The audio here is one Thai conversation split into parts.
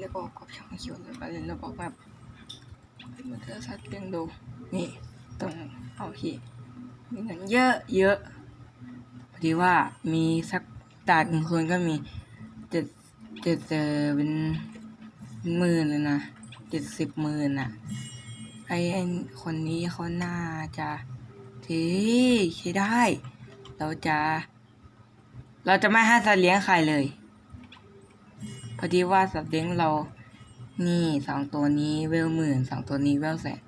แล้วก็กดช่องเขียวแล้วก็เล่นระบบแบบมันจะสัตว์เลี้ยงดูนี่ตรงเอาที่มีเงินเยอะเยอะพอดีว่ามีสักดาดคนก็มีเจ็ดเจ็ดเออเป็นเป็นหมื่นเลยนะเจ็ดสิบหมื่นอะไอ้ไอ้คนนี้เขาน่าจะทีใช้ได้ เราจะ เราจะไม่ให้สัตว์เลี้ยงใครเลย พอดีว่าสัตว์เลี้ยงเรา นี่สองตัวนี้เวลหมื่นสองตัวนี้เวลแสน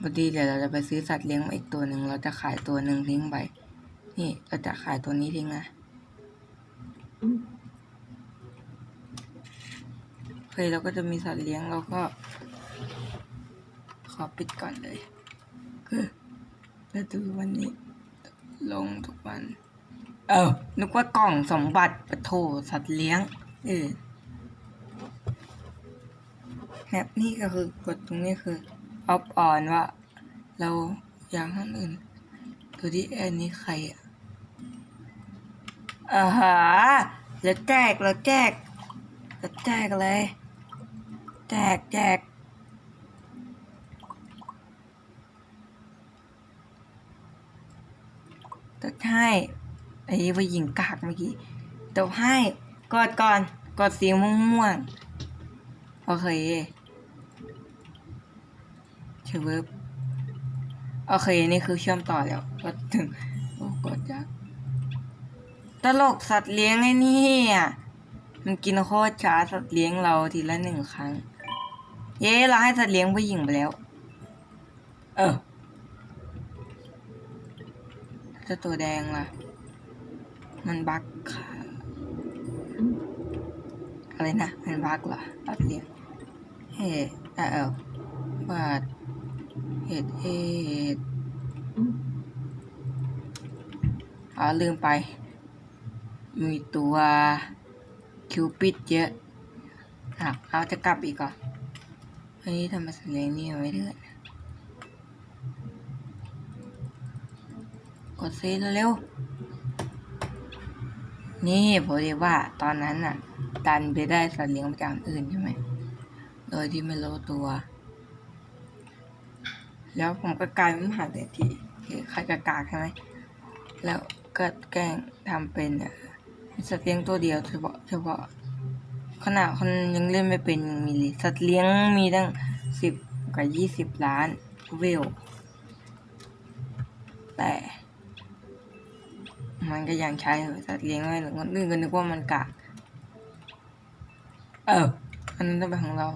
พอดีเดี๋ยวเราจะไปซื้อสัตว์เลี้ยงมาอีกตัวหนึ่งเราจะขายตัวหนึ่งทิ้งไป นี่เราจะขายตัวนี้ทิ้งนะโอเคเราก็จะมีสัตว์เลี้ยงเราก็ ขอปิดก่อนเลยคือจะดูวันนี้ลงทุกวัน เออ นึกว่ากล่องสมบัติปะโถสัตว์เลี้ยง เออแฮปนี่ก็คือกดตรงนี้คือออฟออนว่า เราอยากให้อื่นตัวที่แอนนี้ใครอะอ่าฮะแล้วแจกแล้วแจกแล้วแจกเลย แจกแจกตบให้ ไอ้ผู้หญิงกากเมื่อกี้ตบให้กดก่อนกดสีม่วงๆโอเคเชเวิร์บโอเค นี่คือเชื่อมต่อแล้วกดถึงโอ้กดยากตลกสัตว์เลี้ยงไอ้นี่อะมันกินโคตรช้าสัตว์เลี้ยงเราทีละหนึ่งครั้ง เย้เราให้สัตว์เลี้ยงผู้หญิงไปแล้ว เออจ้าตัวแดงล่ะ มันบักค่ะ อะไรนะ มันบักเหรอตัดเรียนเฮ้เออเออบาดเห็ดเห็ดอ๋อลืมไป มีตัวคิวปิดเยอะอะเอาจะกลับอีกก่อนอันนี้ทำมาสัญญานี่ไว้เรื่อยกดเซฟเร็วๆ นี่พอดีว่าตอนนั้นน่ะ ดันไปได้สัตว์เลี้ยงประจำอื่นใช่ไหม โดยที่ไม่รู้ตัว แล้วผมก็กลายเป็นมหาเศรษฐีคือใครกากาใช่ไหม แล้วก็แกล้งทำเป็นสัตว์เลี้ยงตัวเดียวเฉพาะเฉพาะขนาดคนยังเล่นไม่เป็นยังมีเลยสัตว์เลี้ยงมีตั้งสิบกับยี่สิบล้านเวแต่ มันก็ยังใช้เหอะสัตว์เลี้ยงไว้หรือคนอื่นก็นึกว่ามันกากเอออันนั้นต้องเป็นของเรา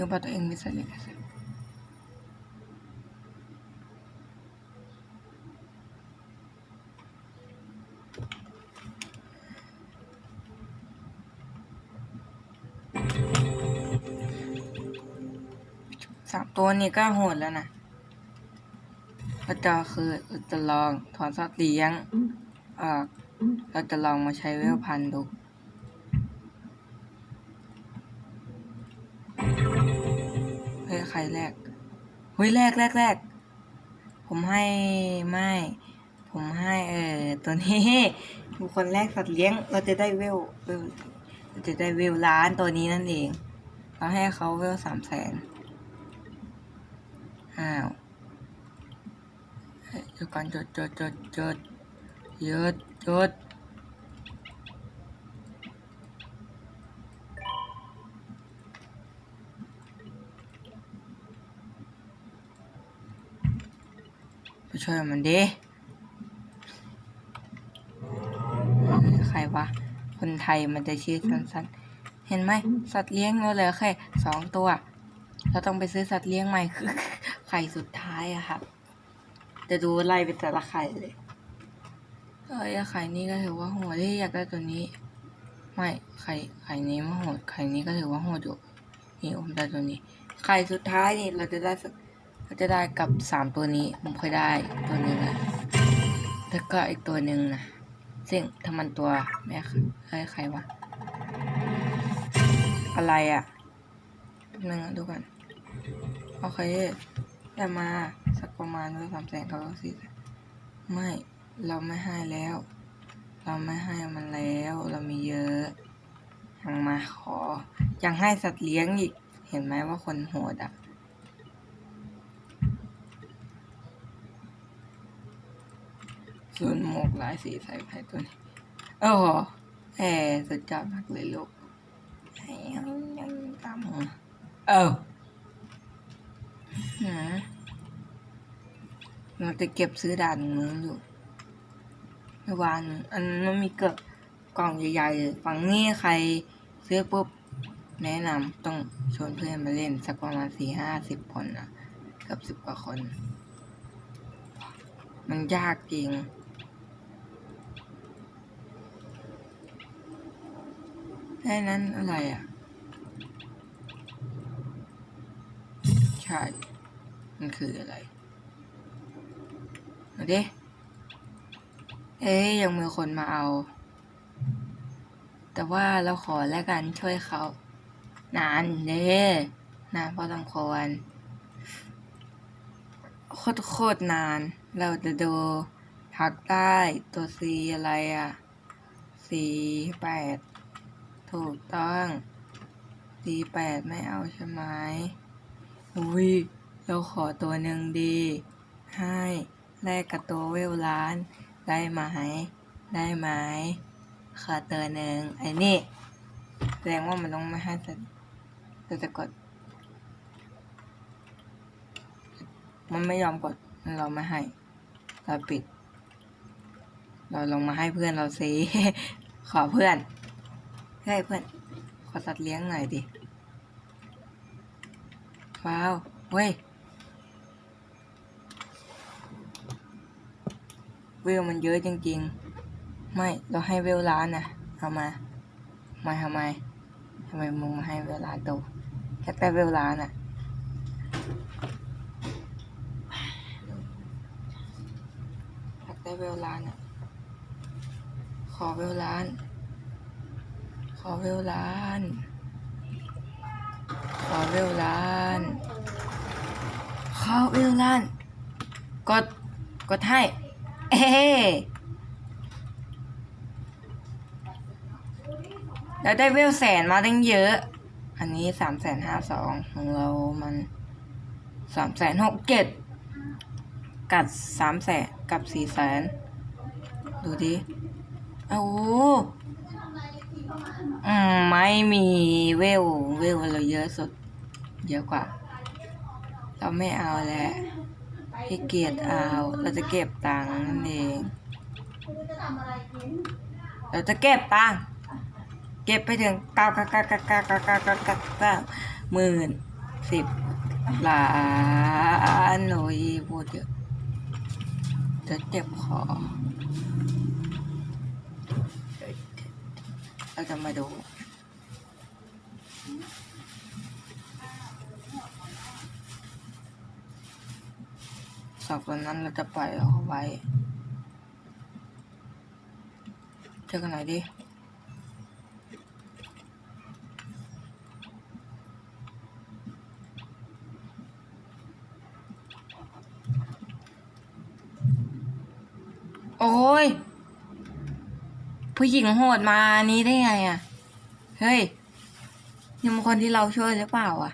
เดี๋ยวตัวเองไม่ใส่เลยกันสามตัวนี้ก็โหดแล้วนะเราจะคือเราจะลองถอนสัตว์เลี้ยงออกเราจะลองมาใช้เวลพันดู รแรกเฮ้ยแรกแรกแรกผมให้ไม่ ผมให้เออตัวนี้ทุกคนแรกสัตว์เลี้ยง เราจะได้เวลเวลเราจะได้เวลล้านตัวนี้นั่นเอง เราให้เขาเวลสามแสนอ้าวเฮ้ยเดี๋ยวก่อนจดจดจดจดจดจด ช่วยมันดิใครวะ คนไทยมันจะชื่อสั้นๆ เห็นไหม สัตว์เลี้ยงเราเหลือแค่สองตัว เราต้องไปซื้อสัตว์เลี้ยงใหม่คือไข่สุดท้ายอะครับจะดูไล่ไปแต่ละไข่เลยเอ้ยไข่นี้ก็ถือว่าโหดที่อยากได้ตัวนี้ ไม่ไข่ไข่นี้ไม่โหดไข่นี้ก็ถือว่าโหดอยู่นี่ผมได้ตัวนี้ ไข่สุดท้ายนี่เราจะได้สัก เราจะได้กับสามตัวนี้ผมเคยได้ตัวหนึ่งนะแล้วก็อีกตัวหนึ่งนะซึ่งถ้ามันตัวแม่เฮ้ยใครวะอะไรอะ่ะแป๊บนึงดูก่อนโอเคได้มาสักประมาณด้วยสามแสนเขาสี่ไม่เราไม่ให้แล้ว เราไม่ให้มันแล้วเรามีเยอะยังมาขอยังให้สัตว์เลี้ยงอีก เห็นไหมว่าคนโหดอะ ส่วนหมวกหลายสีใส่ไปตัวนี้โอ้โหแหมสุดยอดมากเลยลูกให้ยังยังตามหัวเออหืมเราจะเก็บซื้อด่านนู้นอยู่เมื่อวานอันนั้นมีเกือบกล่องใหญ่ๆเลยฝั่งนี้ใครซื้อปุ๊บแนะนำต้องชวนเพื่อนมาเล่น สักประมาณสี่ห้าสิบคนนะเกือบสิบกว่าคน มันยากจริง แค่นั้นอะไรอะ ใช่ มันคืออะไรเอาดิเอ๊ยยังมีคนมาเอา แต่ว่าเราขอแล้วกันช่วยเขา นานเด้นานพอสมควรโคตรโคตรนาน เราจะดูพักใต้ตัวซีอะไรอะ สีแปด ถูกต้องดีแปดไม่เอาใช่ไหมอุ้ยเราขอตัวหนึ่งดี ให้แลกกับตัวเวลล้าน ได้ไหม ได้ไหมขอตัวหนึ่งไอ้นี่ แสดงว่ามันต้องไม่ให้สัตว์เราจะกด มันไม่ยอมกด เราไม่ให้ เราปิด เราลงมาให้เพื่อนเราสิขอเพื่อน เฮ้ยเพื่อน ขอสัตว์เลี้ยงหน่อยดิว้าว เว้ยเวลมันเยอะจริงๆ ไม่ เราให้เวลล้านนะเอามา มาทำไมทำไมมึงมาให้เวล้าโตแค่แต่เวลล้านอะแค่แต่เวลล้านอะขอเวลล้าน ขอเวลล้าน ขอเวลล้าน ขอเวลล้าน กด กดให้ เอ้แล้วได้เวลแสนมาตั้งเยอะ อันนี้สามแสนห้าสองของเรามันสามแสนหกเจ็ดกับสามแสนกับสี่แสน ดูดิ โอ้ อืมไม่มีเวลเวลเราเยอะสุด เยอะกว่า เราไม่เอาแล้วให้เกียรติเอา เราจะเก็บตังค์นั่นเอง เราจะเก็บตังค์เก็บไปถึงเก้าเก้าเก้าเก้าเก้าเก้าเก้าเก้าเก้าเก้าหมื่นสิบล้านโอ้ยพูดเยอะจะเจ็บคอ เราจะมาดูสองตัวนั้นเราจะปล่อยเอาไว้เจอกันไหนดิโอ้ย ผู้หญิงโหดมานี้ได้ไงอะ เฮ้ยนี่มันคนที่เราช่วยหรือเปล่า อะ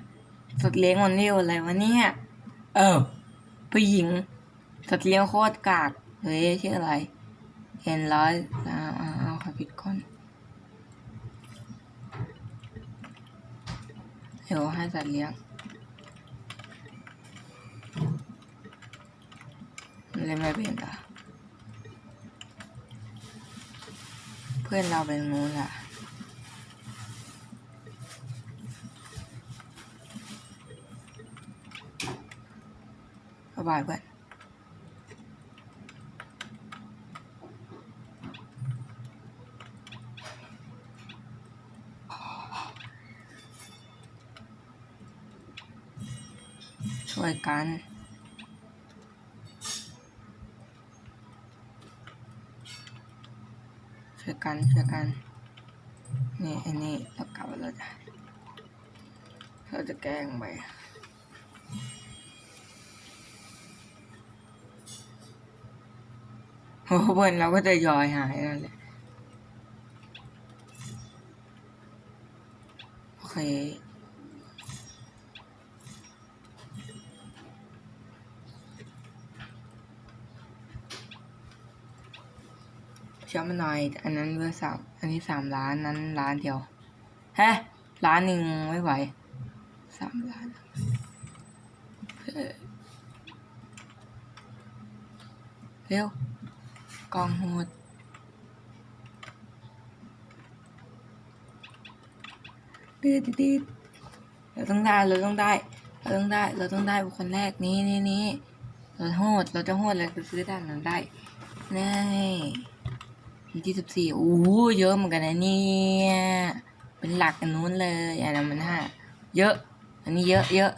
สัตว์เลี้ยงมันเรียวอะไรวะเนี่ยเออผู้หญิง สัตว์เลี้ยงโคตรกากเฮ้ยชื่ออะไรเห็นร้อยอ้าวอ้าวอ้าวขอผิดคนเดี๋ยวให้สัตว์เลี้ยงมันเล่นไม่เป็นอะ เพื่อนเราเป็นงูนล่ะสบายเพื่อนช่วยกัน ช่วยกันช่วยกัน นี่อันนี้เรากลับเราจะเราจะแกล้งไปโอ้เพื่อนเราก็จะยอยหายนั่นแหละโอเค เชื่อมาหน่อย อันนั้นเบอร์สามอันนี้สามล้านนั้นล้านเดียวฮะล้านหนึ่งไม่ไหวสามล้านเร็วกองโหดดืดดืดเราต้องได้เราต้องได้ เราต้องได้ เราต้องได้เป็นคนแรกนี้นี่นี่เราโหดเราจะโหดเราจะซื้อด้านนั้นได้นี่ วันที่สิบสี่โอ้เยอะเหมือนกันนะเนี่ยเป็นหลักกันนู้นเลยอันนั้นมันห้าเยอะ อันนี้เยอะเยอะ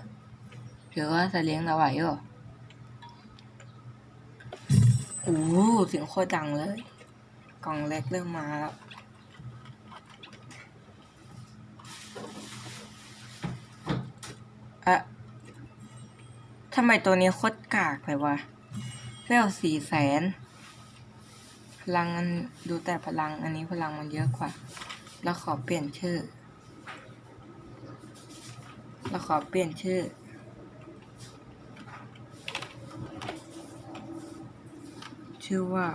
เดี๋ยวว่าจะเลี้ยงเราไหวเหรอโอ้หเสียงโคตรดังเลย กล่องเล็กเริ่มมาแล้วอะทำไมตัวนี้โคตรกากเลยวะเร็วสี่แสน ลังอันดูแต่พลังอันนี้พลังมันเยอะกว่า แล้วขอเปลี่ยนชื่อ แล้วขอเปลี่ยนชื่อ ชื่อว่า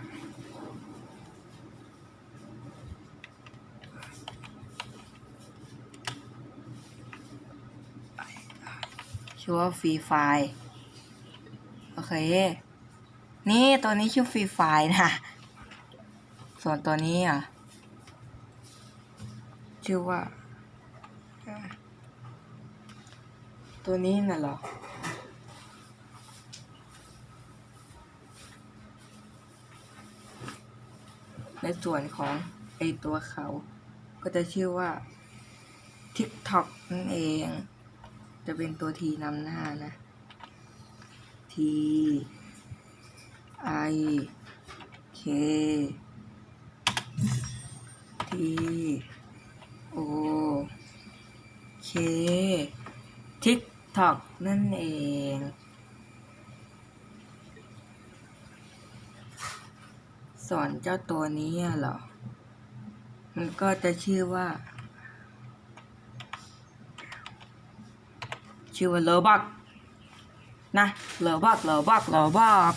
ชื่อว่าฟรีไฟโอเค นี่ตัวนี้ชื่อฟรีไฟนะ ส่วนตัวนี้อะ ชื่อว่า ตัวนี้น่ะเหรอ ในส่วนของไอตัวเขา ก็จะชื่อว่า TikTok นั่นเอง จะเป็นตัวทีนำหน้านะ T I K O K TikTok นั่นเองส่วนเจ้าตัวนี้เหรอ มันก็จะชื่อว่า ชื่อว่าเลอบักนะเลอบักเลอบักเลอบัก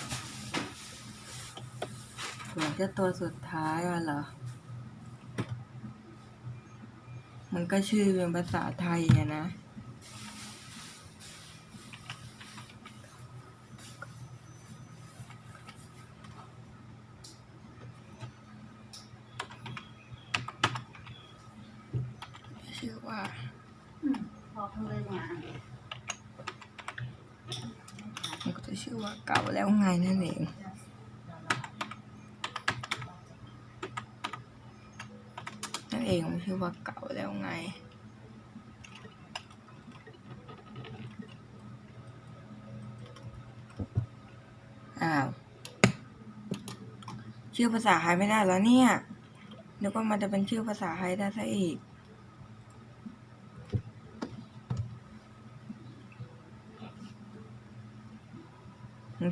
ส่วนเจ้าตัวสุดท้ายอะเหรอ มันก็ชื่อเป็นภาษาไทยอะนะ ชื่อว่าพอเพิ่งเลิกงานมันก็จะชื่อว่าเก่าแล้วไงนั่นเอง เชื่อว่าเก่าแล้วไง อ้าว ชื่อภาษาไทยไม่ได้แล้วเนี่ยนึกว่ามันจะเป็นชื่อภาษาไทยได้ซะอีก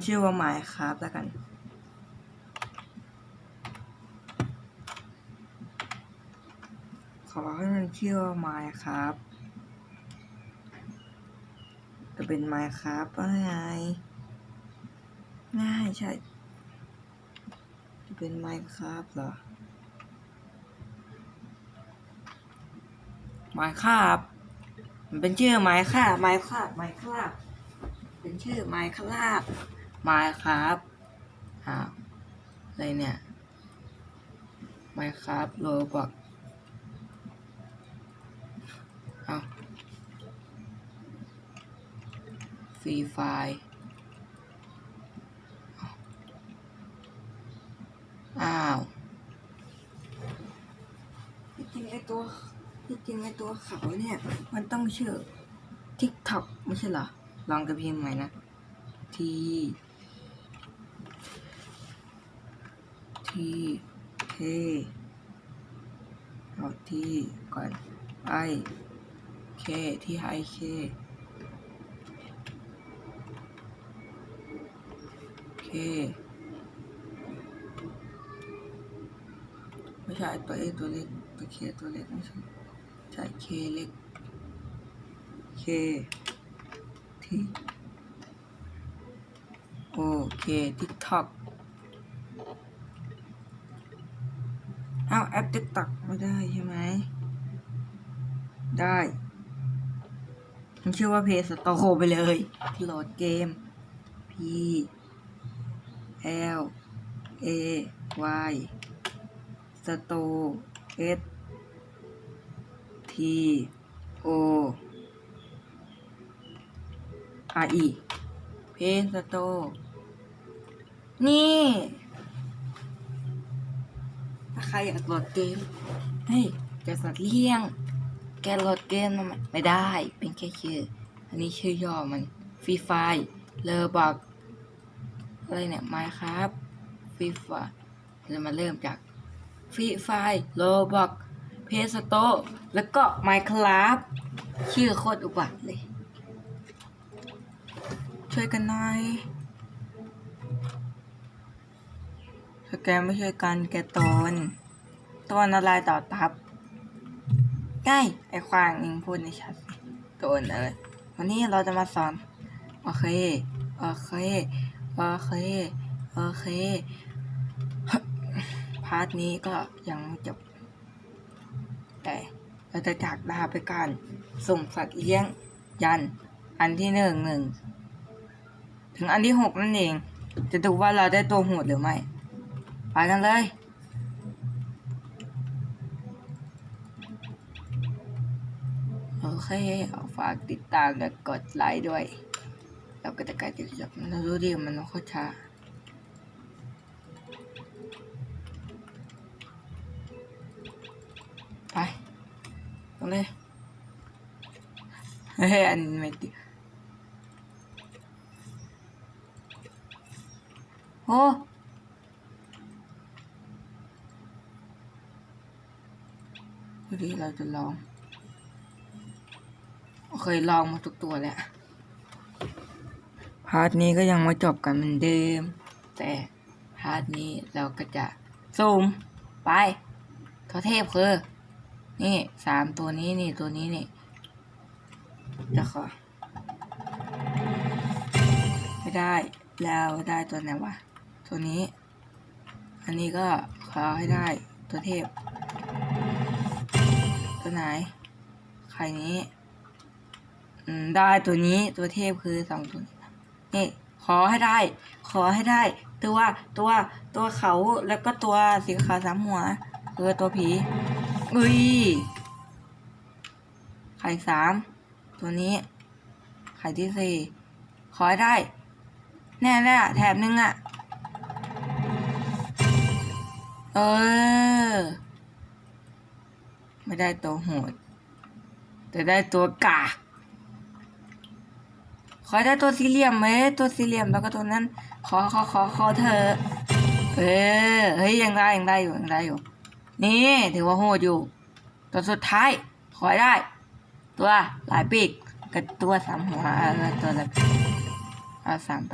ชื่อว่าหมายครับแล้วกัน ขอ ให้มันชื่อว่าไมค์ครับ จะเป็นไมค์ครับว่าไงง่ายใช่ จะเป็นไมค์ครับเหรอไมค์ครับมันเป็นชื่อไมค์ครับไมค์ครับไมค์ครับเป็นชื่อไมค์ครับไมค์ครับอ้าวอะไรเนี่ยไมค์ครับโลบอก ฟรีไฟล์อ้าวที่จริงไอตัวที่จริงไอตัวเขาเนี่ย มันต้องชื่อ TikTok ไม่ใช่เหรอ ลองกับพิมพ์ใหม่นะทีทีเคเอาที่ก่อนไอเคที่ไอเคเค ไม่ใช่ตัวเอตัวเล็กตัวเคตัวเล็กไม่ใช่ใช่เคเล็กเคทีโอเคทิกทอกเอาแอปติ๊กต็อกไม่ได้ใช่ไหม ได้มันชื่อว่าเพย์สโตไปเลยโหลดเกม P L A Y สโต S T O R E เพนสโต นี่ ถ้าใครอยากโหลดเกม เฮ้ย จะสัตว์เลี้ยง แกโหลดเกมมันไม่ได้ เป็นแค่ชื่อ อันนี้ชื่อย่อมันฟรีไฟเลอบอก อะไรเนี่ยไมครับฟรีไฟเรามาเริ่มจากฟรีไฟโลบอกเพสโตแล้วก็ Minecraft ชื่อโคตรอุบัติเลย ช่วยกันหน่อยถ้าแกไม่ช่วยกันแกตนตนอะไรต่อตับใกล้ไอควางเองพูดในชัดโตนอะไรวันนี้เราจะมาสอน โอเค โอเค โอเค โอเค พาร์ทนี้ก็ยังไม่จบ แต่เราจะจากลาไปการส่งสัตว์เลี้ยง ยัน อันที่หนึ่งหนึ่ง ถึงอันที่หกนั่นเอง จะดูว่าเราได้ตัวโหดหรือไม่ ไปกันเลยโอเคฝากติดตามและกดไลค์ด้วย เราก็จะกล้จะจบเรารู้ดีมันโคตรช้าไปตรงเลยเฮ้ยอันไม่ติดโอ้ดูดิเราจะลอง เคยลองมาทุกตัวแล้วาร์ทนี้ก็ยังไม่จบกันเหมือนเดิม แต่พาร์ทนี้เราก็จะซูมไปทอเทพคือ นี่สามตัวนี้นี่ตัวนี้นี่จะขอไม่ได้แล้วได้ตัวไหนวะตัวนี้ อันนี้ก็ขอให้ได้ตัวเทพ ตัวไหนใครนี้ได้ตัวนี้ตัวเทพคือสองตัวนี้ นี่ขอให้ได้ ขอให้ได้ ตัวตัวตัวเขาแล้วก็ตัวสีขาวสามหัวคือตัวผีอุ้ยไข่สามตัวนี้ ไข่ที่สี่ขอให้ได้ แน่แน่แถบนึงอะ่ะ เออ ไม่ได้ตัวโหด แต่ได้ตัวกาก ขอได้ตัวสี่เหลี่ยมไหมตัวสี่เหลี่ยมแล้วก็ตัวนั้น ขอขอขอขอเธอ เออเฮ้ยยังได้ยังได้อยู่ยังได้อยู่ นี่ถือว่าโหดอยู่ ตัวสุดท้าย ขอได้ ตัวหลายปีกกับตัวสามหัวตัวละเอาสามไป